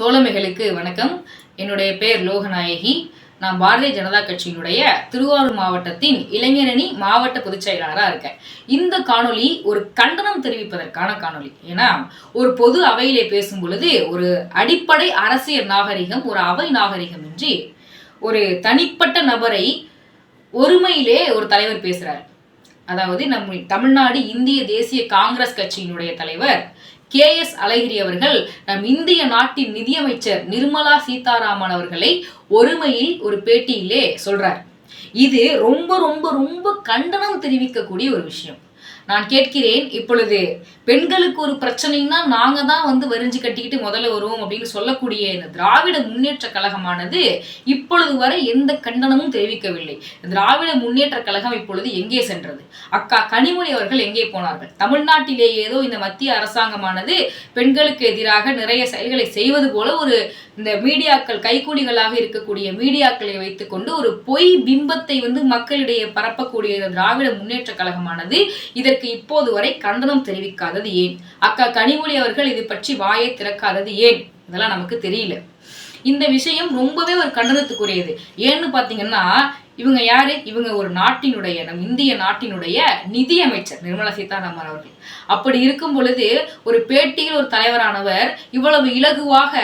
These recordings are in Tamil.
தோழமைகளுக்கு வணக்கம். என்னுடைய பெயர் லோகநாயகி. நான் பாரதிய ஜனதா கட்சியினுடைய திருவாரூர் மாவட்டத்தின் இளைஞரணி மாவட்ட பொதுச் செயலாளராக இருக்கேன். இந்த காணொலி ஒரு கண்டனம் தெரிவிப்பதற்கான காணொளி. ஏன்னா ஒரு பொது அவையிலே பேசும் பொழுது ஒரு அடிப்படை அரசியல் நாகரிகம் ஒரு அவை நாகரிகம் இன்றி ஒரு தனிப்பட்ட நபரை ஒருமையிலே ஒரு தலைவர் பேசுகிறார் அதாவது நம்ம தமிழ்நாடு இந்திய தேசிய காங்கிரஸ் கட்சியினுடைய தலைவர் கே எஸ் அழகிரி அவர்கள் நம் இந்திய நாட்டின் நிதியமைச்சர் நிர்மலா சீதாராமன் அவர்களை ஒருமையில் ஒரு பேட்டியிலே சொல்றார். இது ரொம்ப ரொம்ப ரொம்ப கண்டனம் தெரிவிக்கக்கூடிய ஒரு விஷயம். நான் கேட்கிறேன் இப்பொழுது. பெண்களுக்கு ஒரு பிரச்சனைனா நாங்க தான் வந்து வரிஞ்சு கட்டிக்கிட்டு முதல்ல வருவோம் அப்படின்னு சொல்லக்கூடிய இந்த திராவிட முன்னேற்ற கழகமானது இப்பொழுது வரை எந்த கண்டனமும் தெரிவிக்கவில்லை. திராவிட முன்னேற்ற கழகம் இப்பொழுது எங்கே சென்றது? அக்கா கனிமொழி அவர்கள் எங்கே போனார்கள்? தமிழ்நாட்டிலே ஏதோ இந்த மத்திய அரசாங்கமானது பெண்களுக்கு எதிராக நிறைய செயல்களை செய்வது போல ஒரு இந்த மீடியாக்கள் கைக்கூலிகளாக இருக்கக்கூடிய மீடியாக்களை வைத்துக்கொண்டு ஒரு பொய் பிம்பத்தை வந்து மக்களிடையே பரப்பக்கூடிய இந்த திராவிட முன்னேற்ற கழகமானது இதற்கு இப்போது வரை கண்டனம் தெரிவிக்காதது ஏன்? அக்கா கனிமொழி அவர்கள் இது பற்றி வாயை திறக்காதது ஏன்? இதெல்லாம் நமக்கு தெரியல. இந்த விஷயம் ரொம்பவே ஒரு கண்டனத்துக்குரியது. ஏன்னு பாத்தீங்கன்னா இவங்க யாரு? இவங்க ஒரு நாட்டினுடைய நம் இந்திய நாட்டினுடைய நிதியமைச்சர் நிர்மலா சீதாராமன் அவர்கள். அப்படி இருக்கும் பொழுது ஒரு பேட்டியில் ஒரு தலைவரானவர் இவ்வளவு இலகுவாக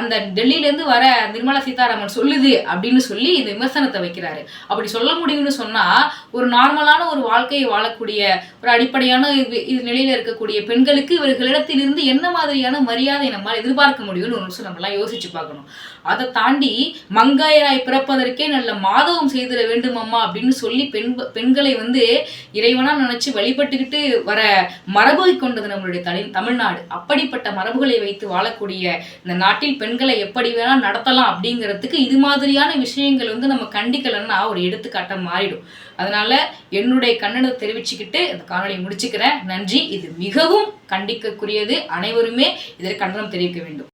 அந்த டெல்லியிலேருந்து வர நிர்மலா சீதாராமன் சொல்லுது அப்படின்னு சொல்லி இந்த விமர்சனத்தை வைக்கிறாரு. அப்படி சொல்ல முடியும்னு சொன்னால் ஒரு நார்மலான ஒரு வாழ்க்கையை வாழக்கூடிய ஒரு அடிப்படையான இது இது இருக்கக்கூடிய பெண்களுக்கு இவர்களிடத்திலிருந்து என்ன மாதிரியான மரியாதை நம்மால் எதிர்பார்க்க முடியும்னு ஒரு நிமிஷம் நம்மளாம் யோசிச்சு பார்க்கணும். அதை தாண்டி மங்காயராய் பிறப்பதற்கே நல்ல மாதவம் செய்திட வேண்டும் அம்மா அப்படின்னு சொல்லி பெண் பெண்களை வந்து இறைவனா நினைச்சு வழிபட்டுக்கிட்டு வர மரபை கொண்டது நம்மளுடைய தனி தமிழ்நாடு. அப்படிப்பட்ட மரபுகளை வைத்து வாழக்கூடிய இந்த நாட்டில் பெண்களை எப்படி வேணால் நடத்தலாம் அப்படிங்கிறதுக்கு இது மாதிரியான விஷயங்கள் வந்து நம்ம கண்டிக்கலைன்னா ஒரு எடுத்துக்காட்டாக மாறிடும். அதனால் என்னுடைய கண்டனத்தை தெரிவிச்சுக்கிட்டு இந்த காணொலியை முடிச்சுக்கிறேன். நன்றி. இது மிகவும் கண்டிக்கக்கூடியது. அனைவருமே இதற்கு கண்டனம் தெரிவிக்க வேண்டும்.